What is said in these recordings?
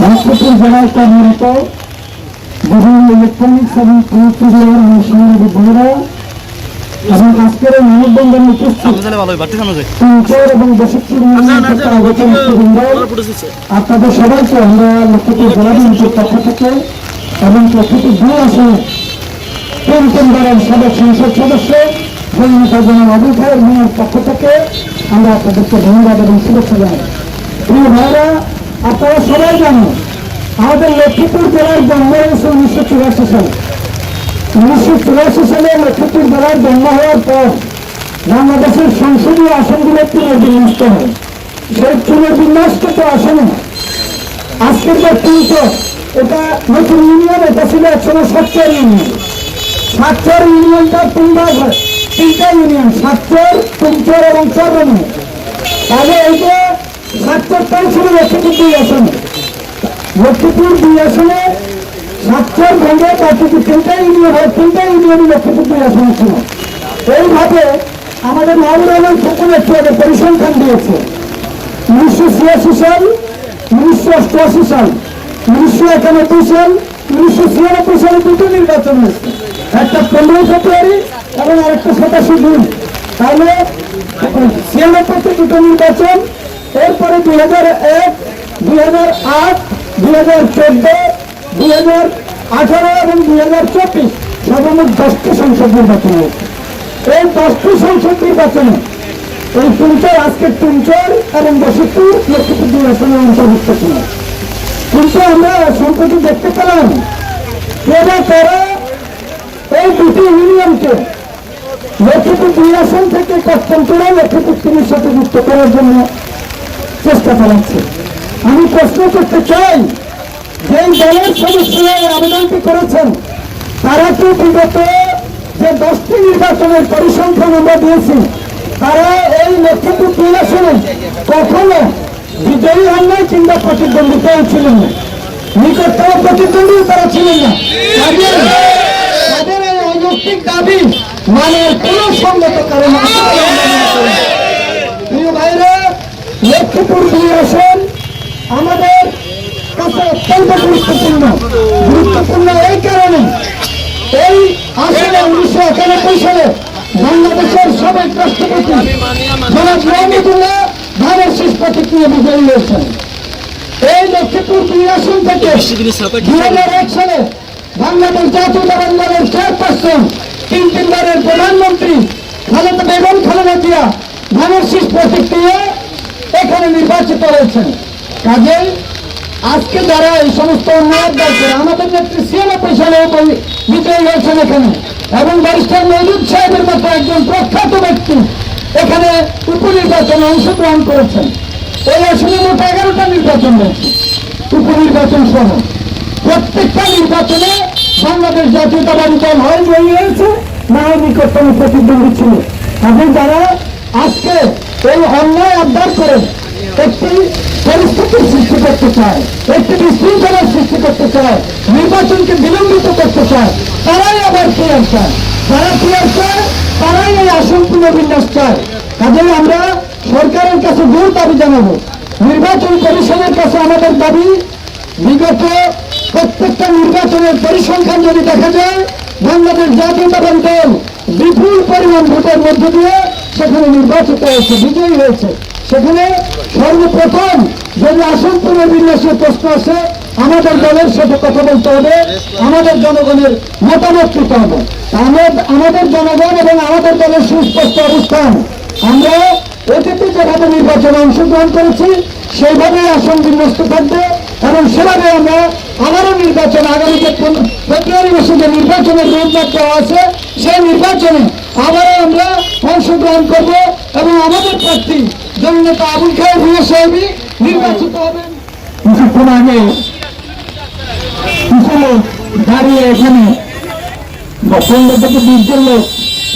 হাসপাতাল জেলায় কর্মরত বিভিন্ন ইলেকট্রনিক্স এবং প্রযুক্তি দেওয়ার অনুসন্ধানী বোনেরা এবং আজকের এই মানববন্ধনে উপস্থিত তাহলে ভালো বাড়তি সামনে যায় পঞ্চর এবং বসতপুর থেকে আগত নেতৃবৃন্দ, আপনাদের সবাইকে আমরা লক্ষ্মীপুর জেলা বিএনপির পক্ষ থেকে এবং লক্ষ্মীপুর দুই আসনে তিন তিনবারের সাবেক সংসদ সদস্য জননেতা জনাব খায়ের পক্ষ থেকে আমরা আপনাদেরকে ধন্যবাদ এবং শুভেচ্ছা জানাই। প্রিয় ভাইরা, আপনারা সবাই জানেন আমাদের লক্ষ্মীপুর জেলার জন্ম হয়েছে উনিশশো চুরাশি সালে। উনিশশো চুরাশি সালে লক্ষ্মীপুর জেলার জন্ম হওয়ার পর বাংলাদেশের সংসদীয় আসনগুলো পুনর্বিন্যস্ত হয়। সেই পুনর্বিন্যস্ত আসনে আজকের যে তিনশো এটা নতুন ইউনিয়ন, এটা ছিল একসময় সাতচর ইউনিয়ন। সাতচর ইউনিয়নটা তিন ভাগ হয় তিনটা ইউনিয়ন, সাতচর তুমচর এবং চরমনি তাহলে এই যে সাতচরটাই ছিল লক্ষ্মীপুর দুই আসনে। লক্ষ্মীপুর দুই আসনে সাতচর ভেঙে বাকি তিনটা ইউনিয়ন হয় তিনটা ইউনিয়নই লক্ষ্মীপুর দুই আসনে ছিল। এইভাবে আমাদের রহমান খোকন একটু পরিসংখ্যান দিয়েছে। উনিশশো ছিয়াশি সাল, উনিশশো অষ্টআশি সাল, উনিশশো একানব্বই সাল, উনিশশো ছিয়ানব্বই সালে দুটো নির্বাচন হয়েছে। একটা পনেরো ফেব্রুয়ারি এবং আরেকটা সাতাশে জুন। তাহলে ছিয়ানব্বইতে দুটো নির্বাচন এরপরে দুই হাজার এক দুই হাজার আট দুই হাজার চোদ্দ দুই হাজার আঠারো এবং দুই হাজার চব্বিশ সর্বমোট দশটি সংসদ নির্বাচন হয়েছে। এই দশটি সংসদ নির্বাচনে এই তুমচর আজকে তুমচর এবং বসিপুর লক্ষ্মীপুর আসনে অন্তর্ভুক্ত ছিল কিন্তু আমরা সম্প্রতি দেখতে পেলাম এরা তারা এই দুটি ইউনিয়নকে লক্ষ্মীপুর দুই আসন থেকে কষ্টন্তরা লক্ষ্মীপুর তিনের সাথে যুক্ত করার জন্য চেষ্টা চালাচ্ছে। আমি প্রশ্ন করতে চাই যে দলের সদস্যরা এই আবেদনটি করেছেন, তারা কি বিগত যে দশটি নির্বাচনের পরিসংখ্যান আমরা দিয়েছি, তারা এই লক্ষ্মীপুর দুই আসনে? কখনো বিজয়ী হন নাই কিংবা প্রতিদ্বন্দ্বিতাও ছিলেন না। নিকটতম প্রতিদ্বন্দ্বী তারা ছিলেন না। অযৌক্তিক দাবি মানের কোন সঙ্গত কারণ আছে বলে আমরা মনে করি না। প্রিয় ভাইরা লক্ষ্মীপুর দুই আসন আমাদের কাছে অত্যন্ত গুরুত্বপূর্ণ। গুরুত্বপূর্ণ এই কারণে এই আসলে উনিশশো একানব্বই সালে বাংলাদেশের সাবেক রাষ্ট্রপতি জনাব মোহাম্মদুল্লাহ ধানের শেষ প্রতিক্রিয়া বিজয়ী হয়েছেন। এই লক্ষ্মীপুর দুই আসন থেকে দুই হাজার এক সালে বাংলাদেশ জাতীয়তাবাদী দলের চেয়ারপারসন, তিন তিনবারের প্রধানমন্ত্রী খালেদা বেগম খালেদা জিয়া ধানের শীষ প্রতিক্রিয়া এখানে নির্বাচিত হয়েছেন। কাজেই আজকে যারা এই সমস্ত উন্নয়ন দরকার আমাদের নেত্রী সালে বই- বিজয়ী হয়েছেন এখানে। এবং ব্যারিস্টার মজুদ সাহেবের মতো একজন প্রখ্যাত ব্যক্তি এখানে উপনির্বাচনে অংশগ্রহণ করেছেন। এই আসনে মোট এগারোটা নির্বাচন হয়েছে, উপনির্বাচন সহ। প্রত্যেকটা নির্বাচনে বাংলাদেশ জাতীয়তাবাদী দল হয় হয়েছে না নিকটতম প্রতিদ্বন্দ্বী ছিল। কাজে যারা আজকে এই অন্যায় আবদার করে একটি পরিস্থিতির সৃষ্টি করতে চায়, একটি বিশৃঙ্খলার সৃষ্টি করতে চায়, নির্বাচনকে বিলম্বিত করতে চায়, তারাই আবার ফিয়ার চায়। যারা ফিয়ার চায়, তারাই এই আসন পুনর্বিন্যাস চায়। কাজেই আমরা সরকারের কাছে জোর দাবি জানাব। নির্বাচন কমিশনের কাছে আমাদের দাবি, বিগত প্রত্যেকটা নির্বাচনের পরিসংখ্যান যদি দেখা যায়, বাংলাদেশ জাতীয়তাবাদী দল বিপুল পরিমাণ ভোটের মধ্য দিয়ে সেখানে নির্বাচিত হয়েছে, বিজয়ী হয়েছে। সেখানে সর্বপ্রথম যদি আসন পুনর্বিন্যাসের প্রশ্ন আসে, আমাদের দলের সাথে কথা বলতে হবে, আমাদের জনগণের মতামত নিতে হবে। আমাদের জনগণ এবং আমাদের দলের সুস্পষ্ট অবস্থান। আমরা অতীতে যেভাবে নির্বাচনে অংশগ্রহণ করেছি সেইভাবে আসন বিন্যস্ত থাকবে এবং সেভাবে আমরা আবারও নির্বাচন আগামী যে ফেব্রুয়ারি মাসে যে নির্বাচনের রোডম্যাপ দেওয়া আছে, সেই নির্বাচনে আবারও আমরা অংশগ্রহণ করব এবং আমাদের প্রার্থী জননেতা আবুল খায়ের ভূয়া সাহেবই নির্বাচিত হবেন। কিছুক্ষণ আগে কিছু লোক দাঁড়িয়ে এখানে পনেরো থেকে বিশ জন লোক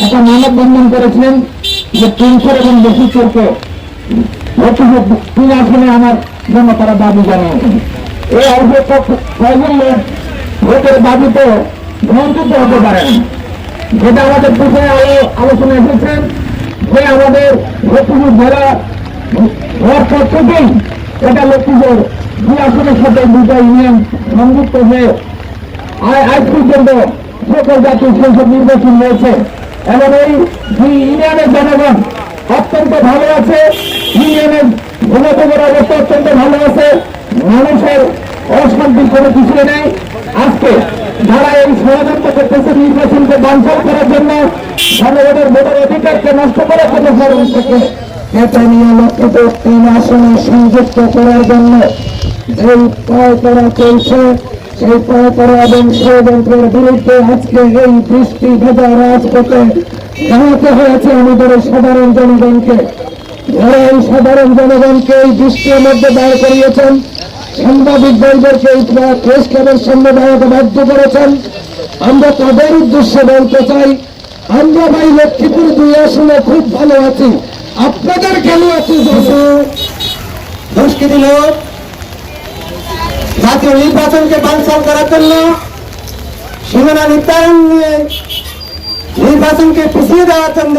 একটা মানববন্ধন করেছিলেন যে তিনশোর এবং বেশি চোরকে তিন আসনে আমার জন্য তারা দাবি জানিয়েছেন এই অল্প কয়েকজন লোক ভোটের দাবিতে বঞ্চিত হতে পারেন। যেটা আমাদের পূর্বে আলো আলোচনা এসেছেন যে আমাদের ভোটপুর জেলা হওয়ার পর থেকেই এটা লক্ষ্মীপুর দুই আসনের সাথে দুটা ইউনিয়ন সংযুক্ত হয়ে আজ পর্যন্ত সকল জাতীয় সংসদ নির্বাচন হয়েছে। এবং এই দুই ইউনিয়নের জনগণ অত্যন্ত ভালো আছে। ইউনিয়নের গণতন্ত্রের অবস্থা অত্যন্ত ভালো আছে। মানুষের অশান্তির কোনো কিছু নেই। আজকে যারা এই ষড়যন্ত্র করতেছে নির্বাচনকে বাঞ্ছাল করার জন্য জনগণের ভোটের অধিকারকে নষ্ট করার জন্য ষড়যন্ত্রকে এটা নিয়ে লক্ষ্যত তিন আসনে সংযুক্ত করার জন্য। এই প্রয় করা চলছে, এই প্রয় করা এবং ষড়যন্ত্রের বিরুদ্ধে আজকে এই বৃষ্টি ভেজা রাজপথে দাঁড়াতে হয়েছে আমাদের সাধারণ জনগণকে। যারা এই সাধারণ জনগণকে এই বৃষ্টির মধ্যে দাঁড় করিয়েছেন সাংবাদিক এই প্রেস ক্লাবের সামনে দাঁড়াতে বাধ্য করেছেন। আমরা তাদের উদ্দেশ্যে বলতে চাই, আমরা ভাই লক্ষ্মীপুর দুই আসনে খুব ভালো আছি। আপনাদের কেন আছি দুষ্কৃতী লোক জাতীয় নির্বাচনকে বানচাল করার জন্য সীমানা নির্ধারণ নিয়ে নির্বাচনকে পিছিয়ে দেওয়ার জন্য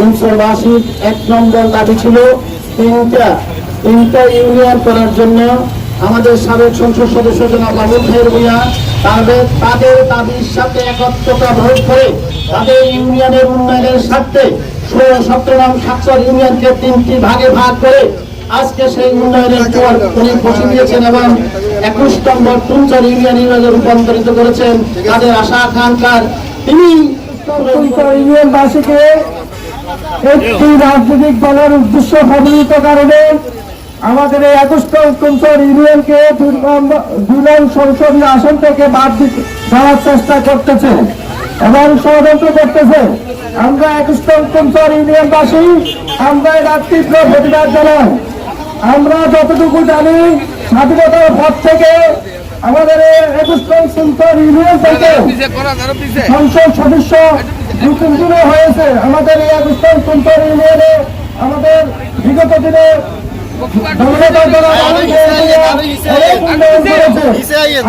সংসদবাসীর এক নম্বর দাবি ছিল তিনটা তিনটা ইউনিয়ন করার জন্য আমাদের সাবেক সংসদ সদস্য জনাব তাদের তাদের দাবির সাথে একত্রতা করে তাদের ইউনিয়নের উন্নয়নের স্বার্থে সাতশো ইউনিয়নকে তিনটি ভাগে ভাগ করে আজকে সেই উন্নয়নের পর উনি বসে দিয়েছেন এবং একুশ নম্বর টুনচার ইউনিয়ন ইউনিয়নে রূপান্তরিত করেছেন। তাদের আশা, আকাঙ্ক্ষার তিনি ইউনিয়নবাসীকে একটি রাজনৈতিক দলের উদ্দেশ্য প্রবলিত কারণে আমাদের এই একুশটা উত্তর ইউনিয়নকে দুই নং সংসদীয় আসন থেকে বাদ দিতে দেওয়ার চেষ্টা করতেছে এবং ষড়যন্ত্র করতেছে। আমরা একুশটা উত্তর ইউনিয়নবাসী আমরা তীব্র প্রতিবাদ জানাই। আমরা যতটুকু জানি স্বাধীনতার পর থেকে আমাদের এই একুশটা ইউনিয়ন থেকে সংসদ সদস্য দু হয়েছে। আমাদের এই আগুস্তান কুন্তর ইউনিয়নে আমাদের বিগত দিনে।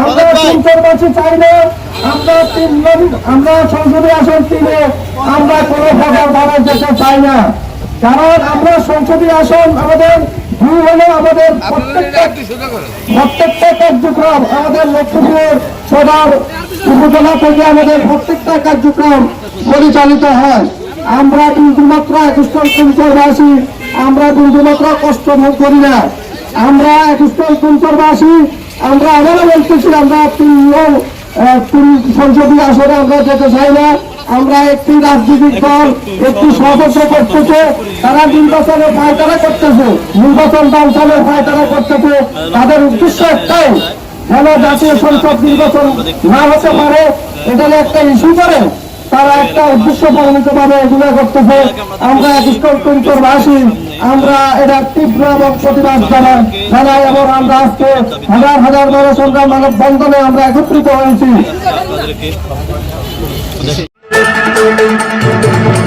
আমরা কুন্তরবাসী চাই না আমরা তিন আমরা সংসদে আসন তিনে আমরা কোনো চাই না। কারণ আমরা সংসদীয় আসন আমাদের হলে আমাদের প্রত্যেকটা কার্যক্রম আমাদের লক্ষ্মীপুর সদর উপজেলা থেকে আমাদের প্রত্যেকটা কার্যক্রম পরিচালিত হয়। আমরা বিন্দুমাত্র কুঞ্চরবাসী আমরা বিন্দুমাত্র কষ্ট ভোগ করি না। আমরা একুশতল কুঞ্চরবাসী আমরা আবারও বলতেছি আমরা তিন সংসদীয় আসনে আমরা যেতে চাই না। আমরা একটি রাজনৈতিক দল, একটি সদস্য করতেছে, তারা নির্বাচনে ফায়তারা করতেছে। নির্বাচন বাঞ্ছালের ফায়তারা করতেছে। তাদের উদ্দেশ্য একটাই, যেন জাতীয় সংসদ নির্বাচন না হতে পারে এটা একটা ইস্যু করে, তারা একটা উদ্দেশ্য প্রণীত ভাবে এগুলো করতেছে। আমরা দুষ্টবাসী আমরা এটা তীব্র এবং প্রতিবাদ জানাই জানাই এবং আমরা আজকে হাজার হাজার মানুষ আমরা মানব বন্ধনে আমরা একত্রিত হয়েছি। Thank you.